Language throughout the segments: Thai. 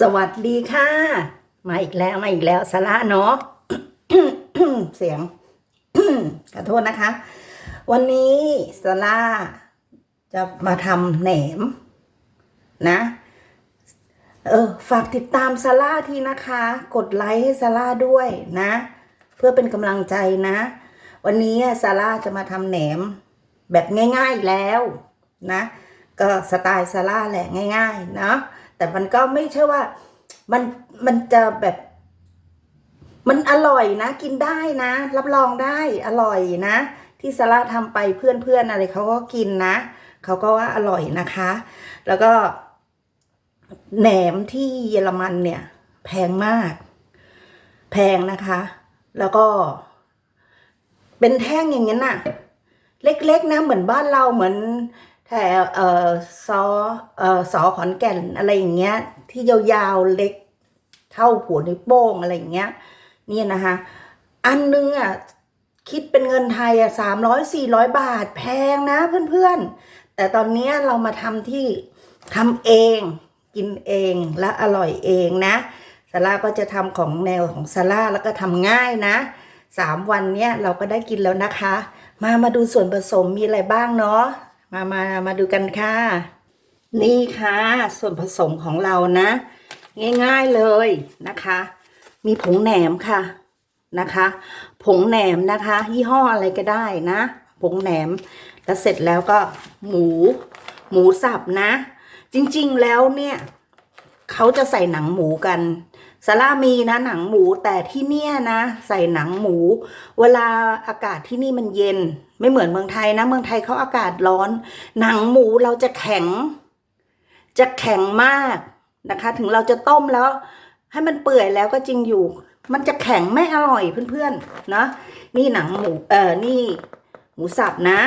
สวัสดีค่ะ มาอีกแล้วมาอีกแล้วสาระเนาะเสียงขอโทษนะคะ วันนี้สาระจะมาทำแหนม นะ เออ ฝากติดตามซาร่าทีนะคะ กดไลค์ให้ซาร่าด้วยนะ เพื่อเป็นกำลังใจนะ วันนี้ซาร่าจะมาทำแหนม แบบง่ายๆแล้วนะ ก็สไตล์ซาร่าแหละง่าย ๆ เนาะ แต่มันก็ไม่ใช่ว่า มันมันจะแบบ มันอร่อยนะ กินได้นะ รับรองได้อร่อยนะ ที่ซาร่าทำไปเพื่อนๆอะไรเขาก็กินนะเขาก็ว่าอร่อยนะคะ แล้วก็แหนมที่เยอรมันเนี่ย แพงมาก แพงนะคะ แล้วก็ เป็นแท่งอย่างนี้น่ะ เล็กๆนะเหมือนบ้านเราเหมือน ถวเอ่อซอเออสอขอนแก่นอะไรอย่างเงี้ย ที่ยาวๆเล็กเท่าหัวนิ้วโป้งอะไรอย่างเงี้ยเนี่ยนะคะอันนึงอะคิดเป็นเงินไทยอะสามร้อยสี่ร้อยบาทแพงนะเพื่อนๆ แต่ตอนนี้เรามาทำที่ทำเองกินเองและอร่อยเองนะซาร่าก็จะทำของแนวของซาร่าแล้วก็ทำง่ายนะสามวันเนี้ยเราก็ได้กินแล้วนะคะ มามาดูส่วนผสมมีอะไรบ้างเนาะ มามามาดูกันค่ะ นี่ค่ะ ส่วนผสมของเรานะ ง่าย ๆเลยนะคะ มีผงแหนมค่ะนะคะ ผงแหนมนะคะ ยี่ห้ออะไรก็ได้นะ ผงแหนมแล้วเสร็จแล้วก็หมู หมูสับนะ จริงๆแล้วเนี่ยเขาจะใส่หนังหมูกันซาร่ามีนะหนังหมูแต่ที่เนี่ยนะ ใส่หนังหมู เวลาอากาศที่นี่มันเย็น ไม่เหมือนเมืองไทยนะ เมืองไทยเขาอากาศร้อน หนังหมูเราจะแข็ง จะแข็งมากนะคะ ถึงเราจะต้มแล้ว ให้มันเปื่อยแล้วก็จริงอยู่ มันจะแข็งไม่อร่อยเพื่อนๆนะนี่หนังหมูเออนี่ หมูสับนะ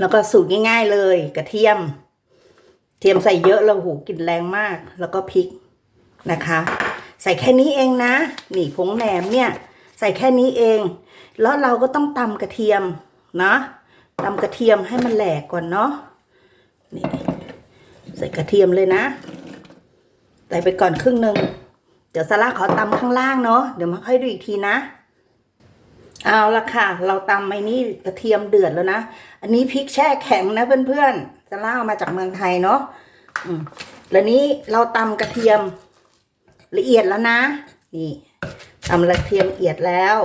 แล้วก็สูตรง่าย ๆเลยกระเทียม เทียมใส่เยอะแล้วหูกลิ่นแรงมาก แล้วก็พริกนะคะ ใส่แค่นี้เองนะ นี่ผงแหนมเนี่ย ใส่แค่นี้เอง แล้วเราก็ต้องตำกระเทียมนะตำกระเทียมให้มันแหลกก่อนเนาะนี่ใส่กระเทียมเลยนะ ใส่ไปก่อนครึ่งหนึ่งเดี๋ยวซาร่าขอตำข้างล่างเนาะเดี๋ยวมาค่อยดูอีกทีนะ เอาละค่ะ เราตำไอ้นี่กระเทียมเดือดแล้วนะ อันนี้พริกแช่แข็งนะเพื่อนๆซาร่าเอามาจากเมืองไทยเนาะแล้วนี้เราตำกระเทียมละเอียดแล้วนะ นี่ ตำกระเทียมละเอียดแล้ว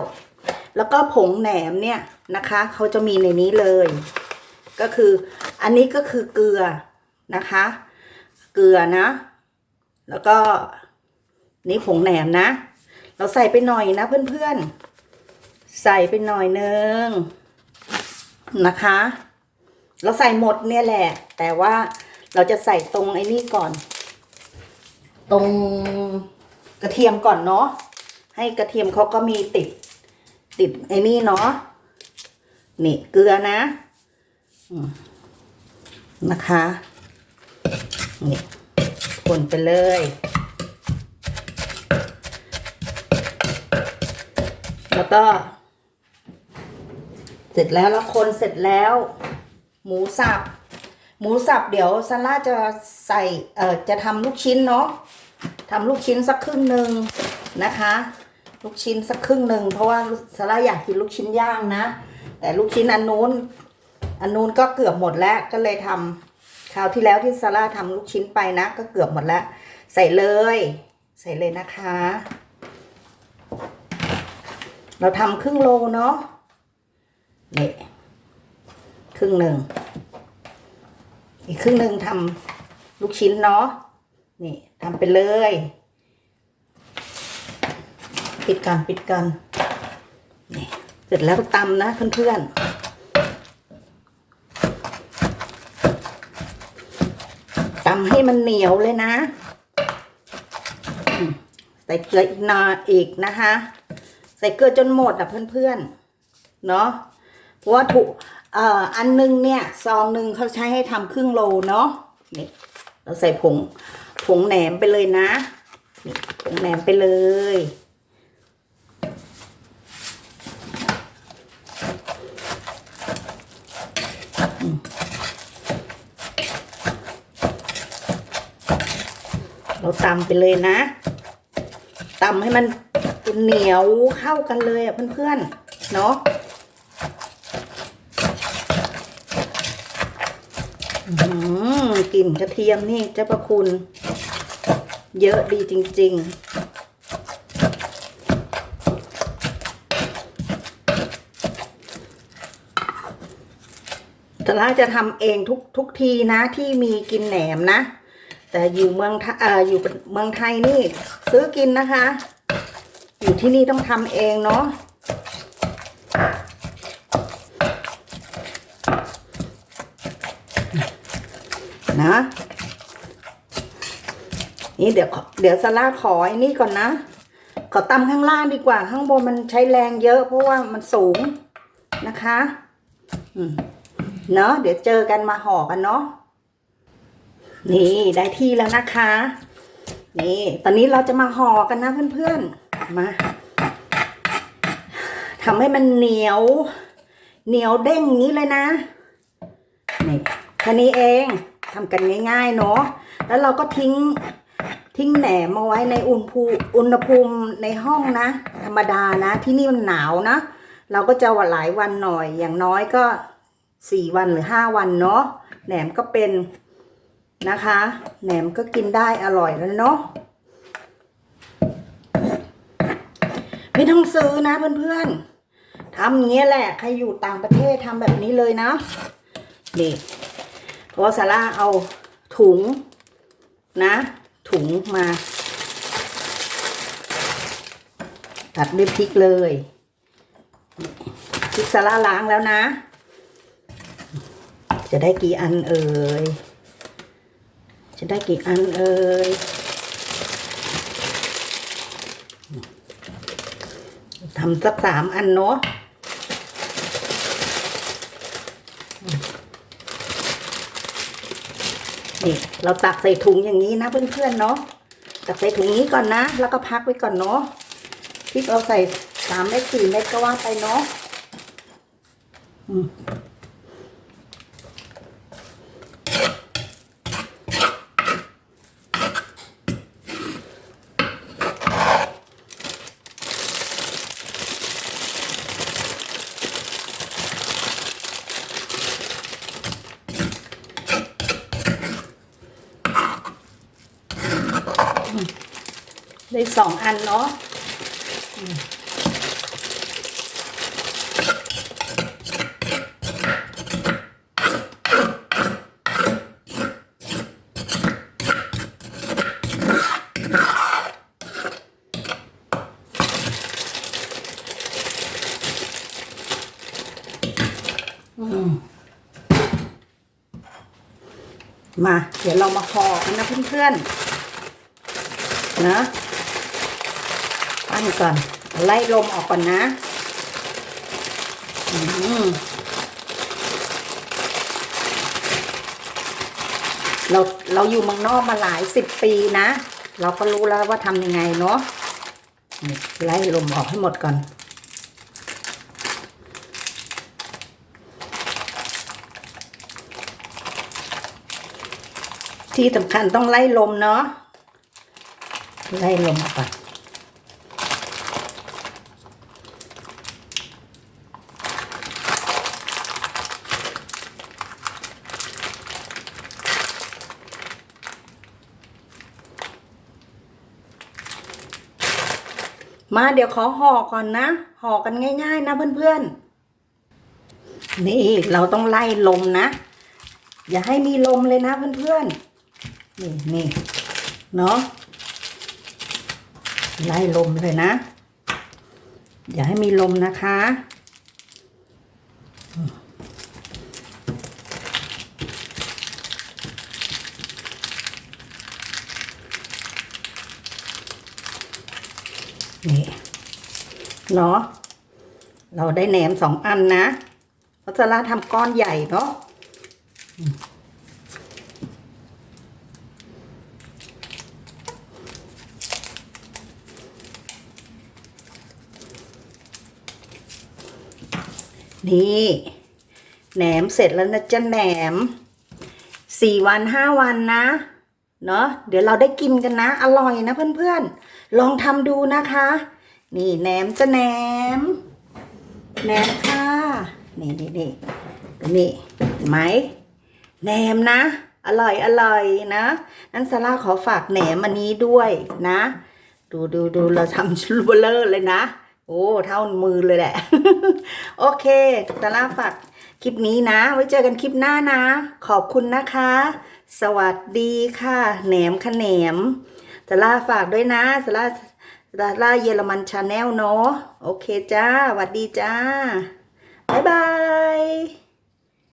แล้วก็ผงแหนมเนี่ยนะคะ เขาจะมีในนี้เลย ก็คืออันนี้ก็คือเกลือนะคะ เกลือนะ แล้วก็นี่ผงแหนมนะ เราใส่ไปหน่อยนะเพื่อนๆ ใส่ไปหน่อยนึงนะคะ เราใส่หมดเนี่ยแหละ แต่ว่าเราจะใส่ตรงไอ้นี่ก่อน ตรงกระเทียมก่อนเนาะ ให้กระเทียมเขาก็มีติด ติดไอ้นี่เนาะนี่เกลือนะนะคะนี่คนไปเลยแล้วก็ เสร็จแล้วแล้วคนเสร็จแล้ว หมูสับหมูสับเดี๋ยวซาร่าจะใส่เอ่อจะทำลูกชิ้นเนาะทำลูกชิ้นสักครึ่งหนึ่งนะคะ ลูกชิ้นสักครึ่งหนึ่งเพราะว่าซาร่าอยากกินลูกชิ้นย่างนะ แต่ลูกชิ้นอันนู้น อันนู้นก็เกือบหมดแล้วก็เลยทำคราวที่แล้วที่ซาร่าทำลูกชิ้นไปนะ ก็เกือบหมดแล้ว ใส่เลย ใส่เลยนะคะ เราทำครึ่งโลเนาะนี่ครึ่งหนึ่งอีกครึ่งหนึ่งทำลูกชิ้นเนาะนี่ทำไปเลย ปิดกันปิดกันนี่เสร็จแล้วก็ตำนะเพื่อนๆตำให้มันเหนียวเลยนะใส่เกลืออีกนาอีกนะคะ ใส่เกลือจนหมดอะเพื่อนๆเนาะเพราะว่าถูกเอ่ออันนึงเนี่ยซองหนึ่งเขาใช้ให้ทำครึ่งโลเนาะนี่เราใส่ผงผงแหนมไปเลยนะผงแหนมไปเลย เราตำไปเลยนะตำให้มันเหนียวเข้ากันเลยอะเพื่อนๆเนาะอื้อหือกลิ่นกระเทียมนี่เจ้าประคุณ เยอะดีจริง ๆ แต่ล่าจะทำเองทุกทุกทีนะที่มีกินแหนมนะ แต่อยู่เมืองทเอ่ออยู่เมืองไทยนี่ ซื้อกินนะคะ อยู่ที่นี่ต้องทำเองเนาะนะนี่เดี๋ยวเดี๋ยวซาร่าขอไอ้นี่ก่อนนะ ขอตำข้างล่างดีกว่า ข้างบนมันใช้แรงเยอะ เพราะว่ามันสูงนะคะ อืมเนาะเดี๋ยวเจอกันมาห่อกันเนาะ นี่ได้ที่แล้วนะคะ นี่ ตอนนี้เราจะมาห่อกันนะเพื่อนๆ มาทำให้มันเหนียว เหนียวเด้งนี้เลยนะ นี่แค่นี้เองทำกันง่ายๆเนาะ แล้วเราก็ทิ้งทิ้งแหนมมาไว้ในอุณหภูมิอุณหภูมิในห้องนะ ธรรมดานะ ที่นี่มันหนาวนะ เราก็จะว่าหลายวันหน่อย อย่างน้อยก็สี่วันหรือห้าวันเนาะ แหนมก็เป็น นะคะแหนมก็กินได้อร่อยแล้วเนาะไม่ต้องซื้อนะเพื่อนๆทำอย่างเงี้ยแหละ ใครอยู่ต่างประเทศทำแบบนี้เลยนะนี่เพราะว่าซาร่าเอาถุงนะ ถุงมา ตัดด้วยพริกเลยพริกซาร่าล้างแล้วนะ จะได้กี่อันเอ่ย จะได้กี่อันเอ่ยทำสักสามอันเนาะนี่เราตักใส่ถุงอย่างนี้นะเพื่อนๆเนาะตักใส่ถุงนี้ก่อนนะ แล้วก็พักไว้ก่อนเนาะพริกเราใส่สามเม็ดสี่เม็ดก็ว่าไปเนาะ ได้สองอันเนาะมอืมมา เดี๋ยวเรามาห่อกันนะเพื่อนๆนะ ปั้นก่อน ไล่ลมออกก่อนนะอืมเราเราอยู่เมืองนอกมาหลายสิบปีนะ เราก็รู้แล้วว่าทำยังไงเนาะไล่ลมออกให้หมดก่อน ที่สำคัญต้องไล่ลมเนาะไล่ลมออกก่อน มาเดี๋ยวขอห่อก่อนนะ ห่อกันง่าย ๆ นะเพื่อนๆ นี่เราต้องไล่ลมนะ อย่าให้มีลมเลยนะเพื่อนๆ นี่นี่เนาะไล่ลมเลยนะ อย่าให้มีลมนะคะ นี่ เนาะเราได้แหนมสองอันนะพัชราทำก้อนใหญ่เนาะนี่แหนมเสร็จแล้วนะจ๊ะแหนมสี่วันห้าวันนะเนาะเดี๋ยวเราได้กินกันนะ อร่อยนะเพื่อนๆ ลองทำดูนะคะ นี่แหนมจะแหนมแหนมค่ะนี่นี่นี่นี่ไหมแหนมนะ อร่อยอร่อยนะนั้นซาร่าขอฝากแหนมอันนี้ด้วยนะ ดูดูดูเราทำชุลเบลเลอร์เลยนะ โอ้เท่ามือเลยแหละ โอเคซาร่าฝากคลิปนี้นะ ไว้เจอกันคลิปหน้านะ ขอบคุณนะคะ สวัสดีค่ะแหนมขะแหนมซาร่าฝากด้วยนะซาร่า ลาล่าเยอรมันชาแนลเนาะ โอเคจ้าสวัสดีจ้า บ๊ายบาย